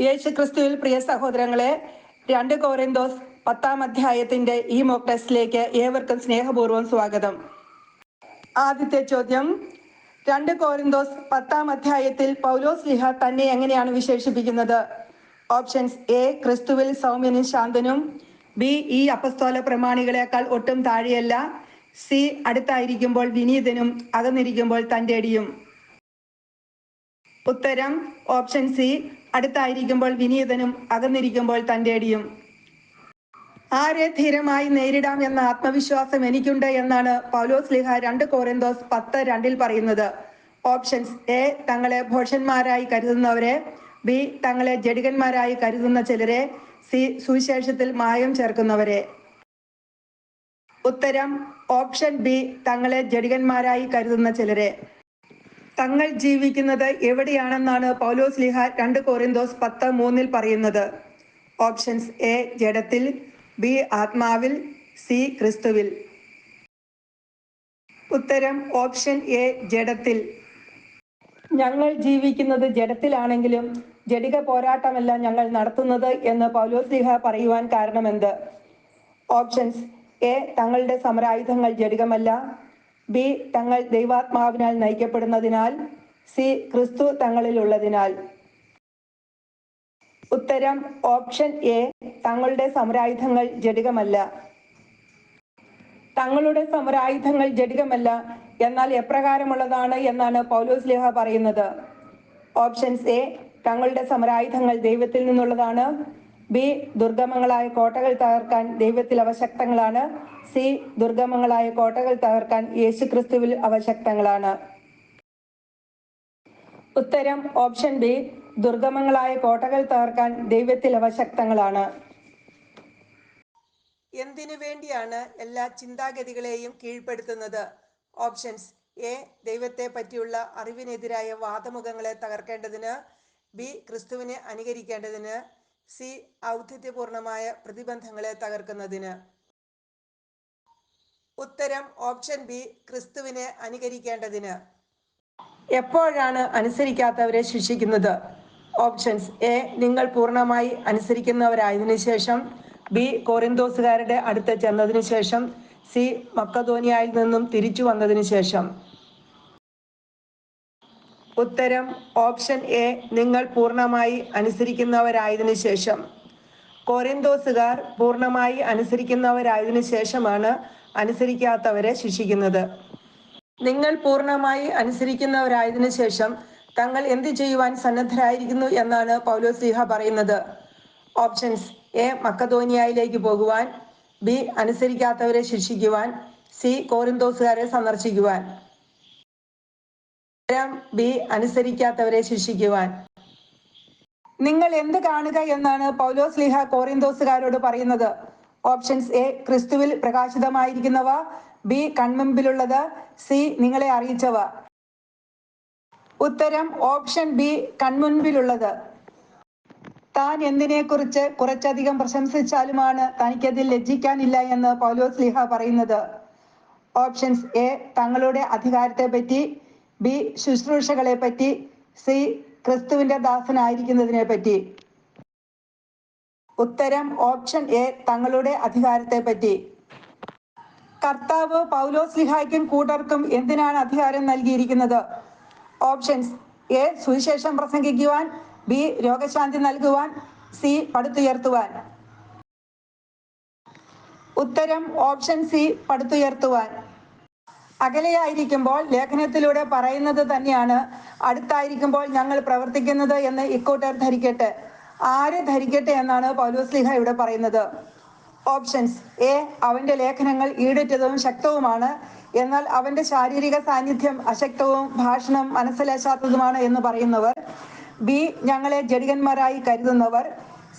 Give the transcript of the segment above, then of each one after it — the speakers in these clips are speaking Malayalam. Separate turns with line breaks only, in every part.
യേശു ക്രിസ്തുവിൽ പ്രിയ സഹോദരങ്ങളെ രണ്ട് കോറിന്തോസ് പത്താം അധ്യായത്തിന്റെ ഈ മോക്ക് ടെസ്റ്റിലേക്ക് ഏവർക്കും സ്നേഹപൂർവം സ്വാഗതം. ആദ്യത്തെ ചോദ്യം രണ്ട് കോറിന്തോസ് പത്താം അധ്യായത്തിൽ പൗലോസ് ലിഹ തന്നെ എങ്ങനെയാണ് വിശേഷിപ്പിക്കുന്നത്? ഓപ്ഷൻസ് എ ക്രിസ്തുവിൽ സൗമ്യനും ശാന്തനും. ബി ഈ അപസ്തോല പ്രമാണികളെക്കാൾ ഒട്ടും താഴെയല്ല. സി അടുത്തായിരിക്കുമ്പോൾ വിനീതനും അകന്നിരിക്കുമ്പോൾ തന്റെടിയും. ഉത്തരം ഓപ്ഷൻ സി അടുത്തായിരിക്കുമ്പോൾ വിനീതനും അകന്നിരിക്കുമ്പോൾ തന്റെടിയും. ആരെ ധീരമായി നേരിടാം എന്ന ആത്മവിശ്വാസം എനിക്കുണ്ട് എന്നാണ് പൗലോസ് ലിഹ രണ്ട് കോറിന്തോസ് പത്ത് രണ്ടിൽ പറയുന്നത്. ഓപ്ഷൻസ് എ തങ്ങളെ ഭോഷന്മാരായി കരുതുന്നവരെ ബി തങ്ങളെ ജഡികന്മാരായി കരുതുന്ന ചിലരെ സി സുവിശേഷത്തിൽ മായം ചേർക്കുന്നവരെ. ഉത്തരം ഓപ്ഷൻ ബി തങ്ങളെ ജഡികന്മാരായി കരുതുന്ന ചിലരെ. തങ്ങൾ ജീവിക്കുന്നത് എവിടെയാണെന്നാണ് പൗലോസ് ലിഹ രണ്ട് കോറിന്തോസ് പത്ത് മൂന്നിൽ പറയുന്നത്. ഓപ്ഷൻസ് എ ജഡത്തിൽ ബി ആത്മാവിൽ സി ക്രിസ്തുവിൽ. ഉത്തരം ഓപ്ഷൻ എ ജഡത്തിൽ. ഞങ്ങൾ ജീവിക്കുന്നത് ജഡത്തിലാണെങ്കിലും ജഡിക പോരാട്ടമല്ല ഞങ്ങൾ നടത്തുന്നത് എന്ന് പൗലോസ് ലിഹ പറയുവാൻ കാരണമെന്ത്? ഓപ്ഷൻസ് എ തങ്ങളുടെ സമരായുധങ്ങൾ ജഡികമല്ല. ബി തങ്ങൾ ദൈവാത്മാവിനാൽ നയിക്കപ്പെടുന്നതിനാൽ സി ക്രിസ്തു തങ്ങളിൽ ഉള്ളതിനാൽ ഉത്തരം ഓപ്ഷൻ എ തങ്ങളുടെ സമരായുധങ്ങൾ ജടികമല്ല. തങ്ങളുടെ സമരായുധങ്ങൾ ജടികമല്ല എന്നാൽ എപ്രകാരമുള്ളതാണ് എന്നാണ് പൗലോസ് ലേഹ പറയുന്നത്. ഓപ്ഷൻസ് എ തങ്ങളുടെ സമരായുധങ്ങൾ ദൈവത്തിൽ നിന്നുള്ളതാണ്. ബി ദുർഗമങ്ങളായ കോട്ടകൾ തകർക്കാൻ ദൈവത്തിൽ അവശക്തങ്ങളാണ്. സി ദുർഗമങ്ങളായ കോട്ടകൾ തകർക്കാൻ യേശുക്രിസ്തുവിൽ അവശക്തങ്ങളാണ്. ഉത്തരം ഓപ്ഷൻ ബി ദുർഗമങ്ങളായ കോട്ടകൾ തകർക്കാൻ ദൈവത്തിൽ അവശക്തങ്ങളാണ്. എന്തിനു വേണ്ടിയാണ് എല്ലാ ചിന്താഗതികളെയും കീഴ്പ്പെടുത്തുന്നത്? ഓപ്ഷൻസ് എ ദൈവത്തെ പറ്റിയുള്ള അറിവിനെതിരായ വാദമുഖങ്ങളെ തകർക്കേണ്ടതിന് ബി ക്രിസ്തുവിനെ അനുകരിക്കേണ്ടതിന് സി ഔദ്ധിത്യപൂർണമായ പ്രതിബന്ധങ്ങളെ തകർക്കുന്നതിന്. ഉത്തരം ഓപ്ഷൻ ബി ക്രിസ്തുവിനെ അനുകരിക്കേണ്ടതിന്. എപ്പോഴാണ് അനുസരിക്കാത്തവരെ ശിക്ഷിക്കുന്നത്? ഓപ്ഷൻസ് എ നിങ്ങൾ പൂർണമായി അനുസരിക്കുന്നവരായതിനു ശേഷം. ബി കോറിന്തോസുകാരുടെ അടുത്ത് ചെന്നതിനു ശേഷം. സി മക്കധോനിയായിൽ നിന്നും തിരിച്ചു വന്നതിനു ശേഷം. ഉത്തരം ഓപ്ഷൻ എ നിങ്ങൾ പൂർണമായി അനുസരിക്കുന്നവരായതിനു ശേഷം. കോറിന്തോസുകാർ പൂർണമായി അനുസരിക്കുന്നവരായതിനു ശേഷമാണ് അനുസരിക്കാത്തവരെ ശിക്ഷിക്കുന്നത്. നിങ്ങൾ പൂർണമായി അനുസരിക്കുന്നവരായതിനു ശേഷം തങ്ങൾ എന്ത് ചെയ്യുവാൻ സന്നദ്ധരായിരിക്കുന്നു എന്നാണ് പൗലോസ് ലീഹ പറയുന്നത്. ഓപ്ഷൻസ് എ മക്കതോനിയായിലേക്ക് പോകുവാൻ ബി അനുസരിക്കാത്തവരെ ശിക്ഷിക്കുവാൻ സി കോറിന്തോസുകാരെ സന്ദർശിക്കുവാൻ. ബി അനുസരിക്കാത്തവരെ ശിക്ഷിക്കുവാൻ. നിങ്ങൾ എന്ത് കാണുക എന്നാണ് പൗലോസ് ലിഹ കോറിന്തോസുകാരോട് പറയുന്നത്. ഓപ്ഷൻസ് എ ക്രിസ്തുവിൽ പ്രകാശിതമായിരിക്കുന്നവ. ബി കൺമുമ്പിലുള്ളത്. സി നിങ്ങളെ അറിയിച്ചവ. ഉത്തരം ഓപ്ഷൻ ബി കൺമുൻപിലുള്ളത്. താൻ എന്തിനെക്കുറിച്ച് കുറച്ചധികം പ്രശംസിച്ചാലുമാണ് തനിക്കതിൽ ലജ്ജിക്കാനില്ല എന്ന് പൗലോസ് ലിഹ പറയുന്നത്. ഓപ്ഷൻസ് എ തങ്ങളുടെ അധികാരത്തെ പറ്റി ബി ശുശ്രൂഷകളെ പറ്റി സി ക്രിസ്തുവിന്റെ ദാസനായിരിക്കുന്നതിനെ പറ്റി. ഉത്തരം ഓപ്ഷൻ എ തങ്ങളുടെ അധികാരത്തെ പറ്റി. കർത്താവ് പൗലോസ് ലിഹായ്ക്കും കൂട്ടർക്കും എന്തിനാണ് അധികാരം നൽകിയിരിക്കുന്നത്? ഓപ്ഷൻസ് എ സുവിശേഷം പ്രസംഗിക്കുവാൻ. ബി രോഗശാന്തി നൽകുവാൻ. സി പടുത്തുയർത്തുവാൻ. ഉത്തരം ഓപ്ഷൻ സി പടുത്തുയർത്തുവാൻ. അകലെയായിരിക്കുമ്പോൾ ലേഖനത്തിലൂടെ പറയുന്നത് തന്നെയാണ്. അടുത്തായിരിക്കുമ്പോൾ ഞങ്ങൾ പ്രവർത്തിക്കുന്നത് എന്ന് ഇക്കൂട്ടർ ധരിക്കട്ടെ. ആര് ധരിക്കട്ടെ എന്നാണ് പൗലോസ് ലിഹ ഇവിടെ പറയുന്നത്. ഓപ്ഷൻസ്. എ. അവന്റെ ലേഖനങ്ങൾ ഈടറ്റതും ശക്തവുമാണ്. എന്നാൽ അവന്റെ ശാരീരിക സാന്നിധ്യം അശക്തവും ഭാഷണം മനസ്സിലാശാത്തതുമാണ് എന്ന് പറയുന്നവർ. ബി. ഞങ്ങളെ ജഡികന്മാരായി കരുതുന്നവർ.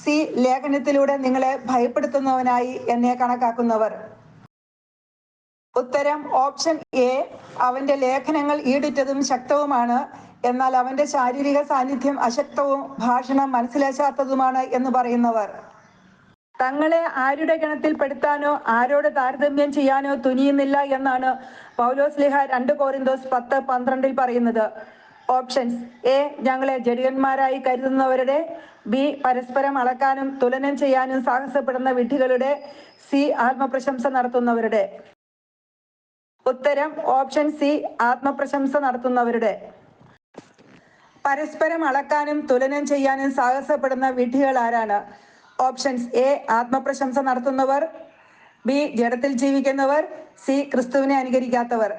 സി. ലേഖനത്തിലൂടെ നിങ്ങളെ ഭയപ്പെടുത്തുന്നവനായി എന്നെ കണക്കാക്കുന്നവർ. ഉത്തരം ഓപ്ഷൻ എ അവന്റെ ലേഖനങ്ങൾ ഈടിറ്റതും ശക്തവുമാണ്. എന്നാൽ അവന്റെ ശാരീരിക സാന്നിധ്യം അശക്തവും ഭാഷണം മനസ്സിലാക്കാത്തതുമാണ് എന്ന് പറയുന്നവർ. തങ്ങളെ ആരുടെ ഗണത്തിൽ പെടുത്താനോ ആരോട് താരതമ്യം ചെയ്യാനോ തുനിയുന്നില്ല എന്നാണ് പൗലോസ് ലിഹ രണ്ട് കോറിന്തോസ് പത്ത് പന്ത്രണ്ടിൽ പറയുന്നത്. ഓപ്ഷൻസ് എ ഞങ്ങളെ ജഡികന്മാരായി കരുതുന്നവരുടെ ബി പരസ്പരം അളക്കാനും തുലനം ചെയ്യാനും സാഹസപ്പെടുന്ന വിഡ്ഢികളുടെ സി ആത്മപ്രശംസ നടത്തുന്നവരുടെ. ഉത്തരം ഓപ്ഷൻ സി ആത്മപ്രശംസ നടത്തുന്നവരുടെ. പരസ്പരം അളക്കാനും തുലനം ചെയ്യാനും സാഹസപ്പെടുന്ന വിഡ്ഢികൾ ആരാണ്? ഓപ്ഷൻസ് എ ആത്മപ്രശംസ നടത്തുന്നവർ. ബി ജഡത്തിൽ ജീവിക്കുന്നവർ. സി ക്രിസ്തുവിനെ അനുകരിക്കാത്തവർ.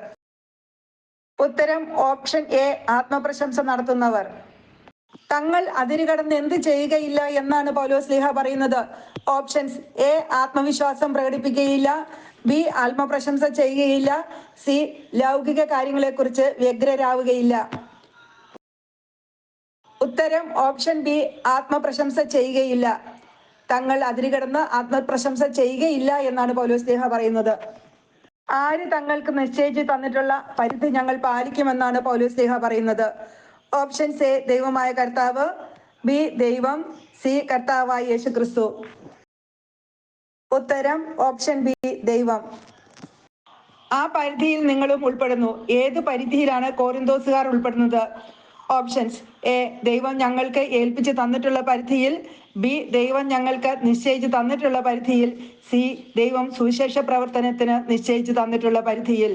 ഉത്തരം ഓപ്ഷൻ എ ആത്മപ്രശംസ നടത്തുന്നവർ. തങ്ങൾ അതിരുകടന്ന് എന്ത് ചെയ്യുകയില്ല എന്നാണ് പൗലോസ് ലീഹ പറയുന്നത്. ഓപ്ഷൻസ് എ ആത്മവിശ്വാസം പ്രകടിപ്പിക്കുകയില്ല. ബി ആത്മപ്രശംസ ചെയ്യുകയില്ല. സി ലൗകിക കാര്യങ്ങളെക്കുറിച്ച് വ്യഗ്രരാവുകയില്ല. ഉത്തരം ഓപ്ഷൻ ബി ആത്മപ്രശംസ ചെയ്യുകയില്ല. തങ്ങൾ അതിരുകടന്ന് ആത്മപ്രശംസ ചെയ്യുകയില്ല എന്നാണ് പൗലോസ് ദേഹ പറയുന്നത്. ആര് തങ്ങൾക്ക് നിശ്ചയിച്ച് തന്നിട്ടുള്ള പരിധി ഞങ്ങൾ പാലിക്കുമെന്നാണ് പൗലോസ് ദേഹ പറയുന്നത്. ഓപ്ഷൻസ് എ ദൈവമായ കർത്താവ്. ബി ദൈവം. സി കർത്താവായ യേശു ക്രിസ്തു ഉത്തരം ഓപ്ഷൻ ബി ദൈവം. ആ പരിധിയിൽ നിങ്ങളും ഉൾപ്പെടുന്നു. ഏത് പരിധിയിലാണ് കോരിന്തോസുകാർ ഉൾപ്പെടുന്നത്? ഓപ്ഷൻസ് എ ദൈവം ഞങ്ങൾക്ക് ഏൽപ്പിച്ച് തന്നിട്ടുള്ള പരിധിയിൽ. ബി ദൈവം ഞങ്ങൾക്ക് നിശ്ചയിച്ച് തന്നിട്ടുള്ള പരിധിയിൽ. സി ദൈവം സുവിശേഷ പ്രവർത്തനത്തിന് നിശ്ചയിച്ച് തന്നിട്ടുള്ള പരിധിയിൽ.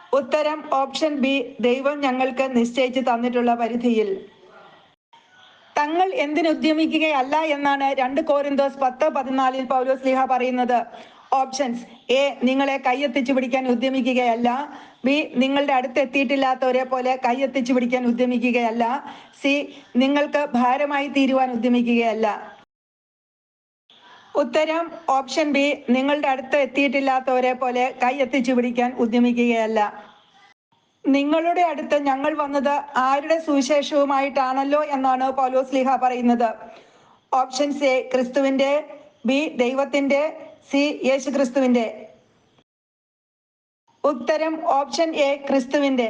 ഉത്തരം ഓപ്ഷൻ ബി ദൈവം ഞങ്ങൾക്ക് നിശ്ചയിച്ച് തന്നിട്ടുള്ള പരിധിയിൽ. തങ്ങൾ എന്തിനുദ്യമിക്കുകയല്ല എന്നാണ് രണ്ട് കോരിന്തോസ് പത്ത് പതിനാലിൽ പൗലോസ് ലിഹ പറയുന്നത്. ഓപ്ഷൻസ് എ നിങ്ങളെ കൈയെത്തിച്ചു പിടിക്കാൻ ഉദ്യമിക്കുകയല്ല. ബി നിങ്ങളുടെ അടുത്ത് എത്തിയിട്ടില്ലാത്തവരെ പോലെ കൈയെത്തിച്ചു പിടിക്കാൻ ഉദ്യമിക്കുകയല്ല. സി നിങ്ങൾക്ക് ഭാരമായി തീരുവാൻ ഉദ്യമിക്കുകയല്ല. ഉത്തരം ഓപ്ഷൻ ബി നിങ്ങളുടെ അടുത്ത് എത്തിയിട്ടില്ലാത്തവരെ പോലെ കൈ എത്തിച്ചു പിടിക്കാൻ ഉദ്യമിക്കുകയല്ല. നിങ്ങളുടെ അടുത്ത് ഞങ്ങൾ വന്നത് ആരുടെ സുവിശേഷവുമായിട്ടാണല്ലോ എന്നാണ് പൗലോസ് ലിഹ പറയുന്നത്. ഓപ്ഷൻസ് എ ക്രിസ്തുവിന്റെ ബി ദൈവത്തിന്റെ സി യേശു ക്രിസ്തുവിന്റെ ഉത്തരം ഓപ്ഷൻ എ ക്രിസ്തുവിന്റെ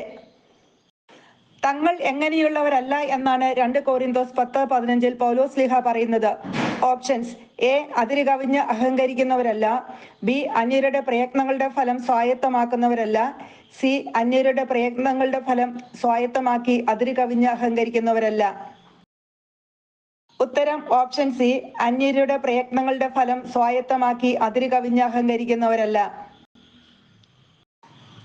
തങ്ങൾ എങ്ങനെയുള്ളവരല്ല എന്നാണ് രണ്ട് കോരിന്തോസ് പത്ത് പതിനഞ്ചിൽ പൗലോസ് ലിഹ പറയുന്നത്. ഓപ്ഷൻസ് എ അതിര് കവിഞ്ഞ് അഹങ്കരിക്കുന്നവരല്ല. ബി അന്യരുടെ പ്രയത്നങ്ങളുടെ ഫലം സ്വായത്തമാക്കുന്നവരല്ല. സി അന്യരുടെ പ്രയത്നങ്ങളുടെ ഫലം സ്വായത്തമാക്കി അതിര് കവിഞ്ഞ് അഹങ്കരിക്കുന്നവരല്ല. ഉത്തരം ഓപ്ഷൻ സി അന്യരുടെ പ്രയത്നങ്ങളുടെ ഫലം സ്വായത്തമാക്കി അതിര് കവിഞ്ഞ് അഹങ്കരിക്കുന്നവരല്ല.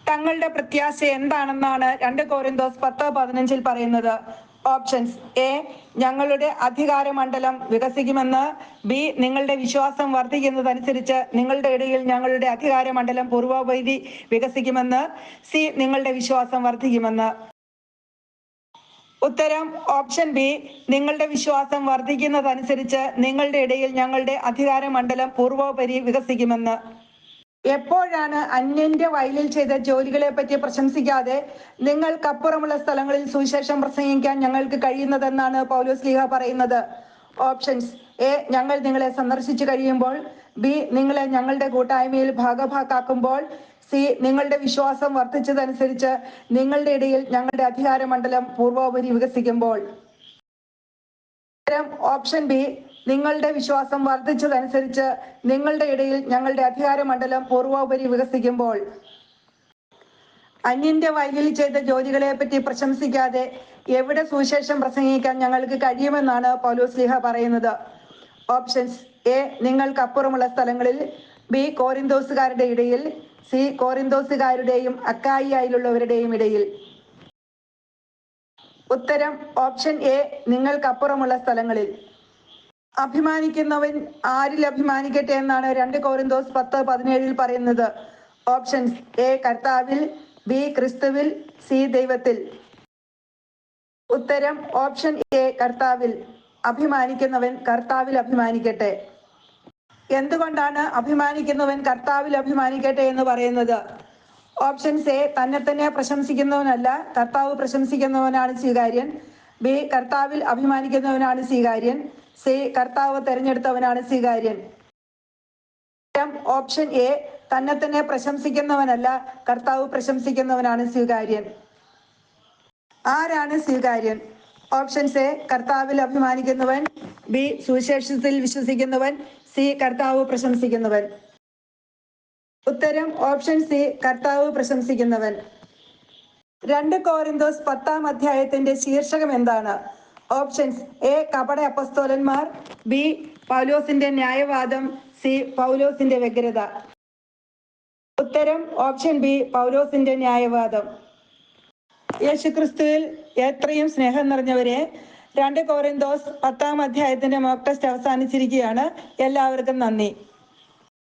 തങ്ങളുടെ പ്രത്യാശ എന്താണെന്നാണ് രണ്ട് കോരിന്തോസ് പത്ത് പതിനഞ്ചിൽ പറയുന്നത്. ഓപ്ഷൻസ് എ ഞങ്ങളുടെ അധികാര മണ്ഡലം വികസിക്കുമെന്ന് ബി നിങ്ങളുടെ വിശ്വാസം വർദ്ധിക്കുന്നതനുസരിച്ച് നിങ്ങളുടെ ഇടയിൽ ഞങ്ങളുടെ അധികാര മണ്ഡലം പൂർവോപരി വികസിക്കുമെന്ന് സി നിങ്ങളുടെ വിശ്വാസം വർദ്ധിക്കുമെന്ന്. ഉത്തരം ഓപ്ഷൻ ബി നിങ്ങളുടെ വിശ്വാസം വർദ്ധിക്കുന്നതനുസരിച്ച് നിങ്ങളുടെ ഇടയിൽ ഞങ്ങളുടെ അധികാര മണ്ഡലം പൂർവോപരി വികസിക്കുമെന്ന്. എപ്പോഴാണ് അന്യന്റെ വയലിൽ ചെയ്ത ജോലികളെ പറ്റി പ്രശംസിക്കാതെ നിങ്ങൾക്കപ്പുറമുള്ള സ്ഥലങ്ങളിൽ സുവിശേഷം പ്രസംഗിക്കാൻ ഞങ്ങൾക്ക് കഴിയുന്നതെന്നാണ് പൗലോസ് ലീഹ പറയുന്നത്? ഓപ്ഷൻസ്. എ ഞങ്ങൾ നിങ്ങളെ സന്ദർശിച്ചു കഴിയുമ്പോൾ. ബി നിങ്ങളെ ഞങ്ങളുടെ കൂട്ടായ്മയിൽ ഭാഗഭാക്കാക്കുമ്പോൾ. സി നിങ്ങളുടെ വിശ്വാസം വർദ്ധിച്ചതനുസരിച്ച് നിങ്ങളുടെ ഇടയിൽ ഞങ്ങളുടെ അധികാര മണ്ഡലം പൂർവോപരി വികസിക്കുമ്പോൾ. ഓപ്ഷൻ ബി നിങ്ങളുടെ വിശ്വാസം വർദ്ധിച്ചതനുസരിച്ച് നിങ്ങളുടെ ഇടയിൽ ഞങ്ങളുടെ അധികാര മണ്ഡലം പൂർവോപരി വികസിക്കുമ്പോൾ അന്യന്റെ വയലിൽ ചെയ്ത ജോലികളെ പറ്റി പ്രശംസിക്കാതെ എവിടെ സുവിശേഷം പ്രസംഗിക്കാൻ ഞങ്ങൾക്ക് കഴിയുമെന്നാണ് പൗലോസ് ലിഹ പറയുന്നത്. ഓപ്ഷൻസ് എ നിങ്ങൾക്ക് അപ്പുറമുള്ള സ്ഥലങ്ങളിൽ ബി കോറിന്തോസുകാരുടെ ഇടയിൽ സി കോറിന്തോസുകാരുടെയും അക്കായിയായിലുള്ളവരുടെയും ഇടയിൽ. ഉത്തരം ഓപ്ഷൻ എ നിങ്ങൾക്ക് അപ്പുറമുള്ള സ്ഥലങ്ങളിൽ. അഭിമാനിക്കുന്നവൻ ആരിൽ അഭിമാനിക്കട്ടെ എന്നാണ് രണ്ട് കോരിന്തോസ് പത്ത് പതിനേഴിൽ പറയുന്നത്. ഓപ്ഷൻസ് എ കർത്താവിൽ ബി ക്രിസ്തുവിൽ സി ദൈവത്തിൽ. ഉത്തരം ഓപ്ഷൻ എ കർത്താവിൽ. അഭിമാനിക്കുന്നവൻ കർത്താവിൽ അഭിമാനിക്കട്ടെ. എന്തുകൊണ്ടാണ് അഭിമാനിക്കുന്നവൻ കർത്താവിൽ അഭിമാനിക്കട്ടെ എന്ന് പറയുന്നത്? ഓപ്ഷൻസ് എ തന്നെ തന്നെ പ്രശംസിക്കുന്നവനല്ല കർത്താവ് പ്രശംസിക്കുന്നവനാണ് സ്വീകാര്യൻ. ബി കർത്താവിൽ അഭിമാനിക്കുന്നവനാണ് സ്വീകാര്യൻ. കർത്താവ് തെരഞ്ഞെടുത്തവനാണ് സ്വീകാര്യൻ. ഓപ്ഷൻ എ തന്നെ തന്നെ പ്രശംസിക്കുന്നവനല്ല കർത്താവ് പ്രശംസിക്കുന്നവനാണ് സ്വീകാര്യൻ. ആരാണ് സ്വീകാര്യൻ? ഓപ്ഷൻസ് എ കർത്താവിൽ അഭിമാനിക്കുന്നവൻ. ബി സുവിശേഷത്തിൽ വിശ്വസിക്കുന്നവൻ. സി കർത്താവ് പ്രശംസിക്കുന്നവൻ. ഉത്തരം ഓപ്ഷൻ സി കർത്താവ് പ്രശംസിക്കുന്നവൻ. രണ്ട് കോരിന്തോസ് പത്താം അധ്യായത്തിന്റെ ശീർഷകം എന്താണ്? ഓപ്ഷൻസ് എ കപട അപസ്തോലന്മാർ ബി പൗലോസിന്റെ ന്യായവാദം സി പൗലോസിന്റെ വ്യഗ്രത. ഉത്തരം ഓപ്ഷൻ ബി പൗലോസിന്റെ ന്യായവാദം. യേശുക്രിസ്തുവിൽ എത്രയും സ്നേഹം നിറഞ്ഞവരെ രണ്ട് കോറിന്തോസ് പത്താം അധ്യായത്തിന്റെ മോക്ക് ടെസ്റ്റ് അവസാനിച്ചിരിക്കുകയാണ്. എല്ലാവർക്കും നന്ദി.